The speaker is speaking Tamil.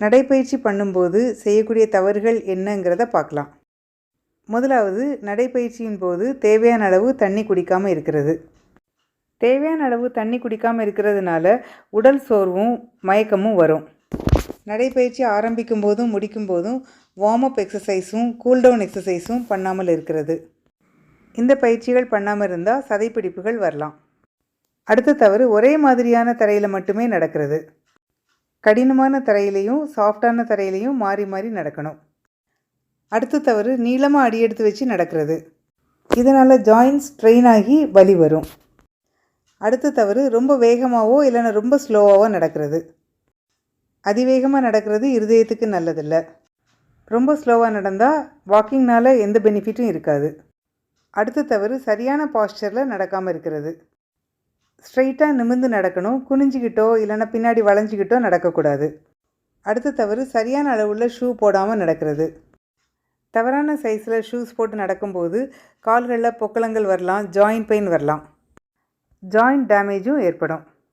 நடைப்பயிற்சி பண்ணும்போது செய்யக்கூடிய தவறுகள் என்னங்கிறத பார்க்கலாம். முதலாவது நடைப்பயிற்சியின் போது தேவையான அளவு தண்ணி குடிக்காமல் இருக்கிறது. தேவையான அளவு தண்ணி குடிக்காமல் இருக்கிறதுனால உடல் சோர்வும் மயக்கமும் வரும். நடைப்பயிற்சி ஆரம்பிக்கும் போதும் முடிக்கும் போதும் வார்ம் அப் எக்ஸசைஸும் கூல்டவுன் எக்ஸசைஸும் பண்ணாமல் இருக்கிறது. இந்த பயிற்சிகள் பண்ணாமல் இருந்தால் சதைப்பிடிப்புகள் வரலாம். அடுத்த தவறு ஒரே மாதிரியான தரையில் மட்டுமே நடக்கிறது. கடினமான தரையிலையும் சாஃப்டான தரையிலையும் மாறி மாறி நடக்கணும். அடுத்த தவறு நீளமாக அடி எடுத்து வச்சு நடக்கிறது. இதனால் ஜாயின்ஸ் ஸ்ட்ரெயின் ஆகி வலி வரும். அடுத்த தவறு ரொம்ப வேகமாகவோ இல்லைன்னா ரொம்ப ஸ்லோவாகவோ நடக்கிறது. அதிவேகமாக நடக்கிறது இருதயத்துக்கு நல்லதில்லை. ரொம்ப ஸ்லோவாக நடந்தால் வாக்கிங்னால் எந்த பெனிஃபிட்டும் இருக்காது. அடுத்த தவறு சரியான பாஸ்டரில் நடக்காமல் இருக்கிறது. ஸ்ட்ரைட்டாக நிமிர்ந்து நடக்கணும் குனிஞ்சிக்கிட்டோ இல்லைன்னா பின்னாடி வளைஞ்சிக்கிட்டோ நடக்கக்கூடாது. அடுத்த தவறு சரியான அளவுள்ள ஷூ போடாமல் நடக்கிறது. தவறான சைஸில் ஷூஸ் போட்டு நடக்கும்போது கால்களில் பொக்களங்கள் வரலாம் ஜாயிண்ட் பெயின் வரலாம். ஜாயிண்ட் டேமேஜும் ஏற்படும்.